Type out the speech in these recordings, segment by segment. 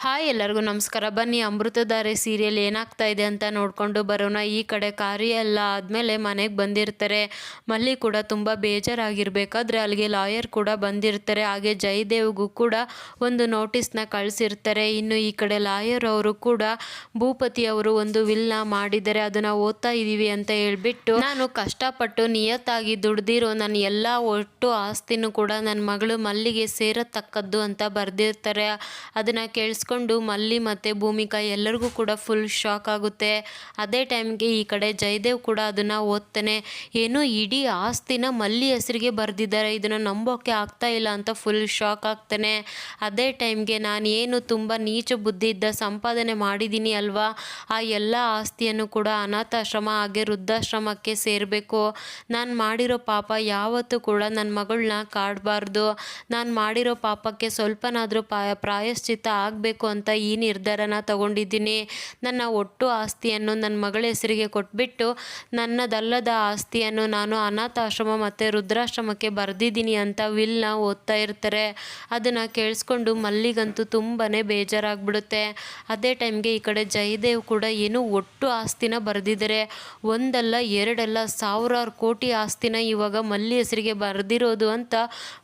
Hi ಎಲ್ಲರಿಗೂ ನಮಸ್ಕಾರ. ಬನ್ನಿ ಅಮೃತಧಾರೆ ಸೀರಿಯಲ್ ಏನಾಗ್ತಾ ಇದೆ ಅಂತ ನೋಡಿಕೊಂಡು ಬರೋಣ. ಈ ಕಡೆ ಕಾರ್ಯ ಎಲ್ಲ ಆದಮೇಲೆ ಮನೆಗೆ ಬಂದಿರ್ತಾರೆ. ಮಲ್ಲಿ ಕೂಡ ತುಂಬ ಬೇಜಾರಾಗಿರ್ಬೇಕಾದ್ರೆ ಅಲ್ಲಿಗೆ ಲಾಯರ್ ಕೂಡ ಬಂದಿರ್ತಾರೆ. ಹಾಗೆ ಜಯದೇವ್ಗೂ ಕೂಡ ಒಂದು ನೋಟಿಸ್ನ ಕಳಿಸಿರ್ತಾರೆ. ಇನ್ನು ಈ ಕಡೆ ಲಾಯರ್ ಅವರು ಕೂಡ ಭೂಪತಿ ಅವರು ಒಂದು ವಿಲ್ನ ಮಾಡಿದರೆ ಅದನ್ನು ಓದ್ತಾ ಇದ್ದೀವಿ ಅಂತ ಹೇಳ್ಬಿಟ್ಟು, ನಾನು ಕಷ್ಟಪಟ್ಟು ನಿಯತ್ತಾಗಿ ದುಡ್ದಿರೋ ನನ್ನ ಎಲ್ಲ ಒಟ್ಟು ಆಸ್ತಿನೂ ಕೂಡ ನನ್ನ ಮಗಳು ಮಲ್ಲಿಗೆ ಸೇರತಕ್ಕದ್ದು ಅಂತ ಬರೆದಿರ್ತಾರೆ. ಅದನ್ನು ಕೇಳಿಸ್ಕೊಂಡು ಮಲ್ಲಿ ಮತ್ತು ಭೂಮಿಕಾ ಎಲ್ಲರಿಗೂ ಕೂಡ ಫುಲ್ ಶಾಕ್ ಆಗುತ್ತೆ. ಅದೇ ಟೈಮ್ಗೆ ಈ ಕಡೆ ಜಯದೇವ್ ಕೂಡ ಅದನ್ನು ಓದ್ತಾನೆ. ಏನೋ ಇಡೀ ಆಸ್ತಿನ ಮಲ್ಲಿ ಹೆಸರಿಗೆ ಬರೆದಿದ್ದಾರೆ. ಇದನ್ನು ನಂಬೋಕೆ ಆಗ್ತಾ ಇಲ್ಲ ಅಂತ ಫುಲ್ ಶಾಕ್ ಆಗ್ತಾನೆ. ಅದೇ ಟೈಮ್ಗೆ ನಾನು ಏನು ತುಂಬ ನೀಚ ಬುದ್ಧಿ ಇದ್ದ ಸಂಪಾದನೆ ಮಾಡಿದ್ದೀನಿ ಅಲ್ವಾ? ಆ ಎಲ್ಲ ಆಸ್ತಿಯನ್ನು ಕೂಡ ಅನಾಥಾಶ್ರಮ ಹಾಗೆ ವೃದ್ಧಾಶ್ರಮಕ್ಕೆ ಸೇರಬೇಕು. ನಾನು ಮಾಡಿರೋ ಪಾಪ ಯಾವತ್ತೂ ಕೂಡ ನನ್ನ ಮಗಳನ್ನ ಕಾಡಬಾರ್ದು. ನಾನು ಮಾಡಿರೋ ಪಾಪಕ್ಕೆ ಸ್ವಲ್ಪನಾದರೂ ಪಾ ಪ್ರಾಯಶ್ಚಿತ್ತ ಆಗಬೇಕು ಅಂತ ಈ ನಿರ್ಧಾರನ ತಗೊಂಡಿದ್ದೀನಿ. ನನ್ನ ಒಟ್ಟು ಆಸ್ತಿಯನ್ನು ನನ್ನ ಮಗಳ ಹೆಸರಿಗೆ ಕೊಟ್ಬಿಟ್ಟು ನನ್ನದಲ್ಲದ ಆಸ್ತಿಯನ್ನು ನಾನು ಅನಾಥಾಶ್ರಮ ಮತ್ತು ರುದ್ರಾಶ್ರಮಕ್ಕೆ ಬರೆದಿದ್ದೀನಿ ಅಂತ ವಿಲ್ನ ಓದ್ತಾ ಇರ್ತಾರೆ. ಅದನ್ನು ಕೇಳಿಸ್ಕೊಂಡು ಮಲ್ಲಿಗಂತೂ ತುಂಬಾ ಬೇಜಾರಾಗ್ಬಿಡುತ್ತೆ. ಅದೇ ಟೈಮ್ಗೆ ಈ ಕಡೆ ಜಯದೇವ್ ಕೂಡ ಏನು ಒಟ್ಟು ಆಸ್ತಿನ ಬರೆದಿದ್ದಾರೆ ಒಂದಲ್ಲ, ಎರಡಲ್ಲ, ಸಾವಿರಾರು ಕೋಟಿ ಆಸ್ತಿನ ಇವಾಗ ಮಲ್ಲಿ ಹೆಸರಿಗೆ ಬರೆದಿರೋದು ಅಂತ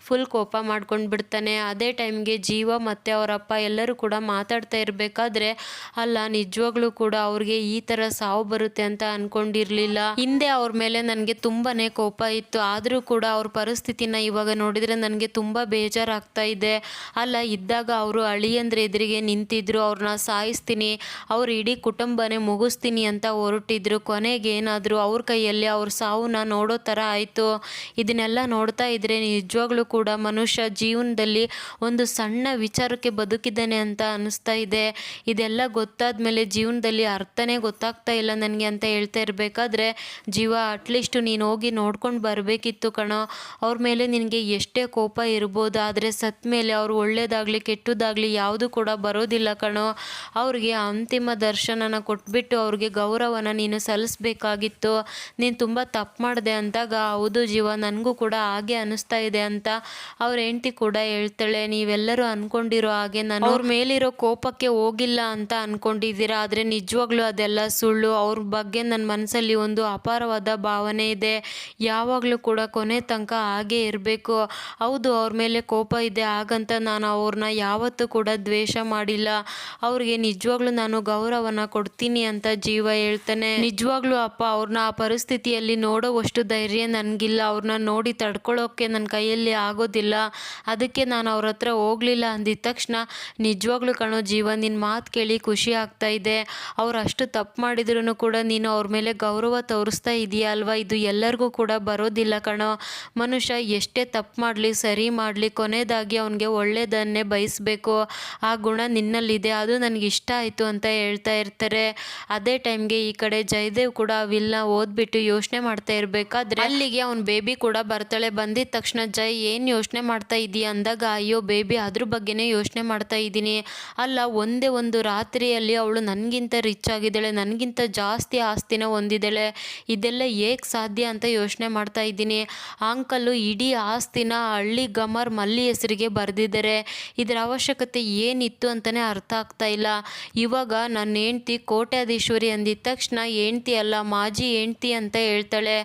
ಫುಲ್ ಕೋಪ ಮಾಡ್ಕೊಂಡು ಬಿಡ್ತಾನೆ ಅದೇ ಟೈಮ್ಗೆ ಜೀವ ಮತ್ತು ಅವರಪ್ಪ ಎಲ್ಲರೂ ಕೂಡ ಮಾತಾಡ್ತಾ ಇರಬೇಕಾದ್ರೆ, ಅಲ್ಲ, ನಿಜವಾಗ್ಲೂ ಕೂಡ ಅವ್ರಿಗೆ ಈ ಥರ ಸಾವು ಬರುತ್ತೆ ಅಂತ ಅನ್ಕೊಂಡಿರ್ಲಿಲ್ಲ. ಹಿಂದೆ ಅವ್ರ ಮೇಲೆ ನನಗೆ ತುಂಬಾನೇ ಕೋಪ ಇತ್ತು. ಆದರೂ ಕೂಡ ಅವ್ರ ಪರಿಸ್ಥಿತಿನ ಇವಾಗ ನೋಡಿದರೆ ನನಗೆ ತುಂಬ ಬೇಜಾರಾಗ್ತಾ ಇದೆ. ಅಲ್ಲ, ಇದ್ದಾಗ ಅವರು ಅಳಿಯಂದ್ರೆ ಎದುರಿಗೆ ನಿಂತಿದ್ರು. ಅವ್ರನ್ನ ಸಾಯಿಸ್ತೀನಿ. ಅವ್ರ ಇಡೀ ಕುಟುಂಬನೇ ಮುಗಿಸ್ತೀನಿ ಅಂತ ಹೊರಟಿದ್ರು. ಕೊನೆಗೆ ಏನಾದರೂ ಅವ್ರ ಕೈಯಲ್ಲಿ ಅವ್ರ ಸಾವನ್ನ ನೋಡೋ ಥರ ಆಯಿತು. ಇದನ್ನೆಲ್ಲ ನೋಡ್ತಾ ಇದ್ರೆ ನಿಜವಾಗ್ಲೂ ಕೂಡ ಮನುಷ್ಯ ಜೀವನದಲ್ಲಿ ಒಂದು ಸಣ್ಣ ವಿಚಾರಕ್ಕೆ ಬದುಕಿದ್ದಾನೆ ಅಂತ ಅನಿಸ್ತಾ ಇದೆ. ಇದೆಲ್ಲ ಗೊತ್ತಾದ ಮೇಲೆ ಜೀವನದಲ್ಲಿ ಅರ್ಥನೇ ಗೊತ್ತಾಗ್ತಾ ಇಲ್ಲ ನನಗೆ ಅಂತ ಹೇಳ್ತಾ ಇರಬೇಕಾದ್ರೆ ಜೀವ ಅಟ್ಲೀಸ್ಟ್ ನೀನು ಹೋಗಿ ನೋಡ್ಕೊಂಡು ಬರಬೇಕಿತ್ತು ಕಣೋ. ಅವ್ರ ಮೇಲೆ ನಿನಗೆ ಎಷ್ಟೇ ಕೋಪ ಇರ್ಬೋದು ಆದರೆ ಸತ್ತ ಮೇಲೆ ಅವ್ರು ಒಳ್ಳೇದಾಗಲಿ ಕೆಟ್ಟದಾಗಲಿ ಯಾವುದು ಕೂಡ ಬರೋದಿಲ್ಲ ಕಣೋ. ಅವ್ರಿಗೆ ಅಂತಿಮ ದರ್ಶನನ ಕೊಟ್ಬಿಟ್ಟು ಅವ್ರಿಗೆ ಗೌರವನ ನೀನು ಸಲ್ಲಿಸ್ಬೇಕಾಗಿತ್ತು. ನೀನು ತುಂಬ ತಪ್ಪು ಮಾಡಿದೆ ಅಂದಾಗ ಹೌದು ಜೀವ ನನಗೂ ಕೂಡ ಹಾಗೆ ಅನಿಸ್ತಾ ಇದೆ ಅಂತ ಅವ್ರ ಹೆಂಡತಿ ಕೂಡ ಹೇಳ್ತಾಳೆ. ನೀವೆಲ್ಲರೂ ಅನ್ಕೊಂಡಿರೋ ಹಾಗೆ ನಾನು ಅವ್ರ ಮೇಲಿರೋ ಕೋಪಕ್ಕೆ ಹೋಗಿಲ್ಲ ಅಂತ ಅನ್ಕೊಂಡಿದ್ದೀರಾ? ಆದರೆ ನಿಜವಾಗ್ಲೂ ಅದೆಲ್ಲ ಸುಳ್ಳು. ಅವ್ರ ಬಗ್ಗೆ ನನ್ನ ಮನಸ್ಸಲ್ಲಿ ಒಂದು ಅಪಾರವಾದ ಭಾವನೆ ಇದೆ. ಯಾವಾಗಲೂ ಕೂಡ ಕೊನೆ ತನಕ ಹಾಗೆ ಇರಬೇಕು. ಹೌದು, ಅವ್ರ ಮೇಲೆ ಕೋಪ ಇದೆ. ಹಾಗಂತ ನಾನು ಅವ್ರನ್ನ ಯಾವತ್ತೂ ಕೂಡ ದ್ವೇಷ ಮಾಡಿಲ್ಲ. ಅವ್ರಿಗೆ ನಿಜವಾಗ್ಲೂ ನಾನು ಗೌರವನ ಕೊಡ್ತೀನಿ ಅಂತ ಜೀವ ಹೇಳ್ತಾನೆ. ನಿಜವಾಗ್ಲೂ ಅಪ್ಪ ಅವ್ರನ್ನ ಆ ಪರಿಸ್ಥಿತಿಯಲ್ಲಿ ನೋಡೋವಷ್ಟು ಧೈರ್ಯ ನನಗಿಲ್ಲ. ಅವ್ರನ್ನ ನೋಡಿ ತಡ್ಕೊಳ್ಳೋಕ್ಕೆ ನನ್ನ ಕೈಯಲ್ಲಿ ಆಗೋದಿಲ್ಲ. ಅದಕ್ಕೆ ನಾನು ಅವ್ರ ಹತ್ರ ಹೋಗಲಿಲ್ಲ ಅಂದಿದ್ದ ತಕ್ಷಣ ನಿಜವಾಗ್ಲೂ ಕಣೋ ಜೀವ ನಿನ್ನ ಮಾತು ಕೇಳಿ ಖುಷಿ ಆಗ್ತಾ ಇದೆ. ಅವ್ರು ಅಷ್ಟು ತಪ್ಪು ಮಾಡಿದ್ರು ಕೂಡ ನೀನು ಅವ್ರ ಮೇಲೆ ಗೌರವ ತೋರಿಸ್ತಾ ಇದೆಯಾ ಅಲ್ವಾ? ಇದು ಎಲ್ಲರಿಗೂ ಕೂಡ ಬರೋದಿಲ್ಲ ಕಣೋ. ಮನುಷ್ಯ ಎಷ್ಟೇ ತಪ್ಪು ಮಾಡಲಿ, ಸರಿ ಮಾಡಲಿ ಕೊನೆಯದಾಗಿ ಅವನಿಗೆ ಒಳ್ಳೆಯದನ್ನೇ ಬಯಸಬೇಕು. ಆ ಗುಣ ನಿನ್ನಲ್ಲಿದೆ, ಅದು ನನಗೆ ಇಷ್ಟ ಆಯಿತು ಅಂತ ಹೇಳ್ತಾ ಇರ್ತಾರೆ. ಅದೇ ಟೈಮ್ಗೆ ಈ ಕಡೆ ಜಯದೇವ್ ಕೂಡ ಆ ವಿಲ್ನ ಓದ್ಬಿಟ್ಟು ಯೋಚನೆ ಮಾಡ್ತಾ ಇರಬೇಕಾದ್ರೆ ಅಲ್ಲಿಗೆ ಅವ್ನ ಬೇಬಿ ಕೂಡ ಬರ್ತಾಳೆ. ಬಂದಿದ ತಕ್ಷಣ ಜೈ ಏನು ಯೋಚನೆ ಮಾಡ್ತಾ ಇದೀಯ? ಅಂದಾಗ, ಅಯ್ಯೋ, ಬೇಬಿ ಅದ್ರ ಬಗ್ಗೆನೇ ಯೋಚನೆ ಮಾಡ್ತಾ ಇದ್ದೀನಿ ಅಲ್ಲ, ಒಂದೇ ಒಂದು ರಾತ್ರಿಯಲ್ಲಿ ಅವಳು ನನಗಿಂತ ರಿಚ್ ಆಗಿದ್ದಾಳೆ, ನನಗಿಂತ ಜಾಸ್ತಿ ಆಸ್ತಿನ ಹೊಂದಿದ್ದಾಳೆ, ಇದೆಲ್ಲ ಹೇಗೆ ಸಾಧ್ಯ ಅಂತ ಯೋಚನೆ ಮಾಡ್ತಾ ಇದ್ದೀನಿ. ಅಂಕಲ್ಲು ಇಡೀ ಆಸ್ತಿನ ಹಳ್ಳಿ ಗಮರ್ ಮಲ್ಲಿ ಹೆಸರಿಗೆ ಬರೆದಿದ್ದಾರೆ. ಇದರ ಅವಶ್ಯಕತೆ ಏನಿತ್ತು ಅಂತಲೇ ಅರ್ಥ ಆಗ್ತಾ ಇಲ್ಲ. ಇವಾಗ ನನ್ನ ಹೆಂಡ್ತಿ ಕೋಟ್ಯಾಧೀಶ್ವರಿ ಅಂದಿದ್ದ ತಕ್ಷಣ ಹೆಂಡ್ತಿ ಅಲ್ಲ, ಮಾಜಿ ಹೆಂಡ್ತಿ ಅಂತ ಹೇಳ್ತಾಳೆ.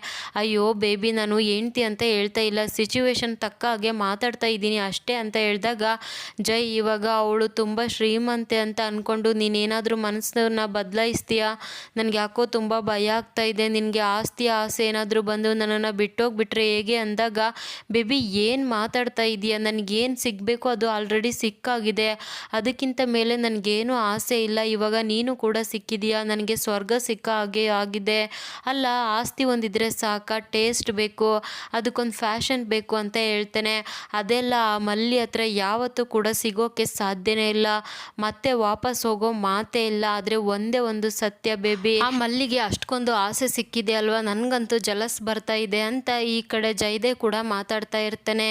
ಅಯ್ಯೋ ಬೇಬಿ ನಾನು ಹೆಂಡ್ತಿ ಅಂತ ಹೇಳ್ತಾ ಇಲ್ಲ. ಸಿಚುವೇಶನ್ ತಕ್ಕ ಹಾಗೆ ಮಾತಾಡ್ತಾ ಇದ್ದೀನಿ ಅಷ್ಟೇ ಅಂತ ಹೇಳಿದಾಗ, ಜೈ, ಇವಾಗ ಅವಳು ತುಂಬ ಶ್ರೀಮಂತೆ ಅಂತ ಅಂದ್ಕೊಂಡು ನೀನೇನಾದರೂ ಮನಸ್ಸನ್ನ ಬದಲಾಯಿಸ್ತೀಯಾ? ನನಗೆ ಯಾಕೋ ತುಂಬ ಭಯ ಆಗ್ತಾ ಇದೆ. ನಿನಗೆ ಆಸ್ತಿ, ಆಸೆ ಏನಾದರೂ ಬಂದು ನನ್ನನ್ನು ಬಿಟ್ಟೋಗಿಬಿಟ್ರೆ ಹೇಗೆ ಅಂದಾಗ, ಬೇಬಿ, ಏನು ಮಾತಾಡ್ತಾ ಇದೆಯಾ ನನಗೇನು ಸಿಗಬೇಕು? ಅದು ಆಲ್ರೆಡಿ ಸಿಕ್ಕಾಗಿದೆ. ಅದಕ್ಕಿಂತ ಮೇಲೆ ನನಗೇನು ಆಸೆ ಇಲ್ಲ. ಇವಾಗ ನೀನು ಕೂಡ ಸಿಕ್ಕಿದೆಯಾ? ನನಗೆ ಸ್ವರ್ಗ ಸಿಕ್ಕ ಹಾಗೆ ಆಗಿದೆ. ಅಲ್ಲ, ಆಸ್ತಿ ಒಂದಿದ್ರೆ ಸಾಕ, ಟೇಸ್ಟ್ ಬೇಕು, ಅದಕ್ಕೊಂದು ಫ್ಯಾಷನ್ ಬೇಕು ಅಂತ ಹೇಳ್ತೇನೆ. ಅದೆಲ್ಲ ಆ ಮಲ್ಲಿ ಹತ್ರ ಯಾವತ್ತೂ ಕೂಡ ಸಿಗೋಕ್ಕೆ ಸಾಧ್ಯನೇ ಇಲ್ಲ. ಮತ್ತೆ ವಾಪಸ್ ಹೋಗೋ ಮಾತೇ ಇಲ್ಲ, ಆದರೆ ಒಂದೇ ಒಂದು ಸತ್ಯ ಬೇಬಿ. ಆ ಮಲ್ಲಿಗೆ ಅಷ್ಟೊಂದು ಆಸೆ ಸಿಕ್ಕಿದೆ ಅಲ್ವಾ? ನನಗಂತೂ ಜಲಸ್ ಬರ್ತಾ ಇದೆ ಅಂತ ಈ ಕಡೆ ಜೈದೆ ಕೂಡ ಮಾತಾಡ್ತಾ ಇರ್ತಾನೆ.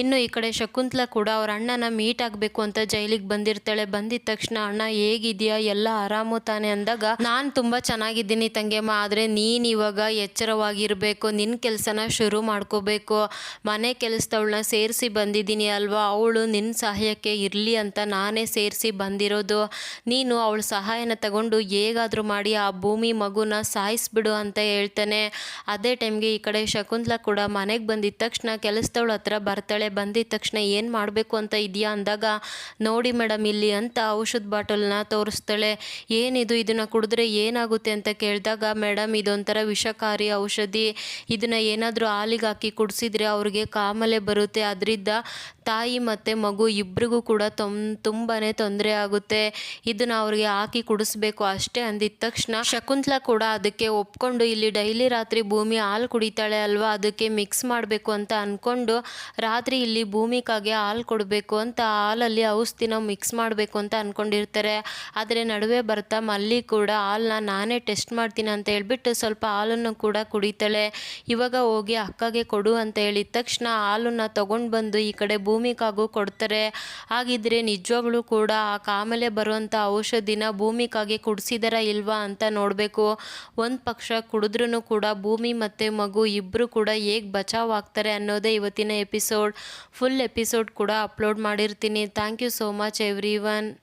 ಇನ್ನು ಈ ಕಡೆ ಶಕುಂತಲ ಕೂಡ ಅವ್ರ ಅಣ್ಣನ ಮೀಟ್ ಆಗಬೇಕು ಅಂತ ಜೈಲಿಗೆ ಬಂದಿರ್ತಾಳೆ. ಬಂದಿದ ತಕ್ಷಣ, ಅಣ್ಣ, ಹೇಗಿದೆಯಾ? ಎಲ್ಲ ಆರಾಮು ತಾನೆ? ಅಂದಾಗ, ನಾನು ತುಂಬ ಚೆನ್ನಾಗಿದ್ದೀನಿ ತಂಗೆಮ್ಮ, ಆದರೆ ನೀನು ಇವಾಗ ಎಚ್ಚರವಾಗಿರಬೇಕು. ನಿನ್ನ ಕೆಲಸನ ಶುರು ಮಾಡ್ಕೋಬೇಕು. ಮನೆ ಕೆಲಸದವಳನ್ನ ಸೇರಿಸಿ ಬಂದಿದ್ದೀನಿ ಅಲ್ವಾ? ಅವಳು ನಿನ್ನ ಸಹಾಯಕ್ಕೆ ಇರಲಿ ಅಂತ ನಾನೇ ಸೇರಿಸಿ ಬಂದಿರೋದು. ನೀನು ಅವಳ ಸಹಾಯನ ತಗೊಂಡು ಹೇಗಾದರೂ ಮಾಡಿ ಆ ಭೂಮಿ ಮಗುನ ಸಾಯಿಸ್ಬಿಡು ಅಂತ ಹೇಳ್ತಾನೆ. ಅದೇ ಟೈಮ್ಗೆ ಈ ಕಡೆ ಶಕುಂತಲಾ ಕೂಡ ಮನೆಗೆ ಬಂದಿದ್ದ ತಕ್ಷಣ ಕೆಲಸದವಳ ಹತ್ರ ಬರ್ತಾಳೆ. ಬಂದಿದ್ದ ತಕ್ಷಣ ಏನು ಮಾಡಬೇಕು ಅಂತ ಇದೆಯಾ ಅಂದಾಗ, ನೋಡಿ ಮೇಡಮ್ ಇಲ್ಲಿ ಅಂತ ಔಷಧ ಬಾಟಲ್ನ ತೋರಿಸ್ತಾಳೆ. ಏನಿದು ಇದನ್ನು ಕುಡಿದ್ರೆ ಏನಾಗುತ್ತೆ ಅಂತ ಕೇಳಿದಾಗ ಮೇಡಮ್ ಇದೊಂಥರ ವಿಷಕಾರಿ ಔಷಧಿ. ಇದನ್ನು ಏನಾದರೂ ಹಾಲಿಗೆ ಹಾಕಿ ಕುಡಿಸಿದ್ರೆ ಅವ್ರಿಗೆ ಕಾಮಲೆ ಬರುತ್ತೆ. ಅದರಿಂದ ತಾಯಿ ಮತ್ತು ಮಗು ಇಬ್ಬರಿಗೂ ಕೂಡ ತೊಮ್ ತುಂಬಾ ತೊಂದರೆ ಆಗುತ್ತೆ. ಇದನ್ನು ಅವ್ರಿಗೆ ಹಾಕಿ ಕುಡಿಸ್ಬೇಕು ಅಷ್ಟೇ ಅಂದಿದ ತಕ್ಷಣ ಶಕುಂತಲಾ ಕೂಡ ಅದಕ್ಕೆ ಒಪ್ಕೊಂಡು ಇಲ್ಲಿ ಡೈಲಿ ರಾತ್ರಿ ಭೂಮಿ ಹಾಲು ಕುಡಿತಾಳೆ ಅಲ್ವಾ, ಅದಕ್ಕೆ ಮಿಕ್ಸ್ ಮಾಡಬೇಕು ಅಂತ ಅಂದ್ಕೊಂಡು ರಾತ್ರಿ ಇಲ್ಲಿ ಭೂಮಿಕಾಗೆ ಹಾಲು ಕೊಡಬೇಕು ಅಂತ ಹಾಲಲ್ಲಿ ಔಷಧಿನ ಮಿಕ್ಸ್ ಮಾಡಬೇಕು ಅಂತ ಅಂದ್ಕೊಂಡಿರ್ತಾರೆ ಆದರೆ ನಡುವೆ ಬರ್ತಾ ಮಲ್ಲಿ ಕೂಡ ಹಾಲನ್ನ ನಾನೇ ಟೆಸ್ಟ್ ಮಾಡ್ತೀನಿ ಅಂತ ಹೇಳ್ಬಿಟ್ಟು ಸ್ವಲ್ಪ ಹಾಲನ್ನು ಕೂಡ ಕುಡಿತಾಳೆ. ಇವಾಗ ಹೋಗಿ ಅಕ್ಕಗೆ ಕೊಡು ಅಂತ ಹೇಳಿದ ತಕ್ಷಣ ಹಾಲನ್ನು ತಗೊಂಡು ಬಂದು ಈ ಕಡೆ ಭೂಮಿಕಾಗೂ ಕೊಡ್ತಾರೆ. ಹಾಗಿದ್ರೆ ನಿಜವಾಗ್ಲೂ ಕೂಡ ಆ ಕಾಮಲೆ ಬರುವಂಥ ಔಷಧಿನ ಭೂಮಿಕಾಗೆ ಕುಡಿಸಿದಾರ ಇಲ್ವಾ ಅಂತ ನೋಡಬೇಕು. ಒಂದು ಪಕ್ಷ ಕುಡಿದ್ರೂ ಕೂಡ ಭೂಮಿ ಮತ್ತು ಮಗು ಇಬ್ಬರು ಕೂಡ ಹೇಗೆ ಬಚಾವ್ ಆಗ್ತಾರೆ ಅನ್ನೋದೇ ಇವತ್ತಿನ ಎಪಿಸೋಡ್. ಫುಲ್ ಎಪಿಸೋಡ್ ಕೂಡ ಅಪ್ಲೋಡ್ ಮಾಡಿರ್ತೀನಿ. Thank you so much everyone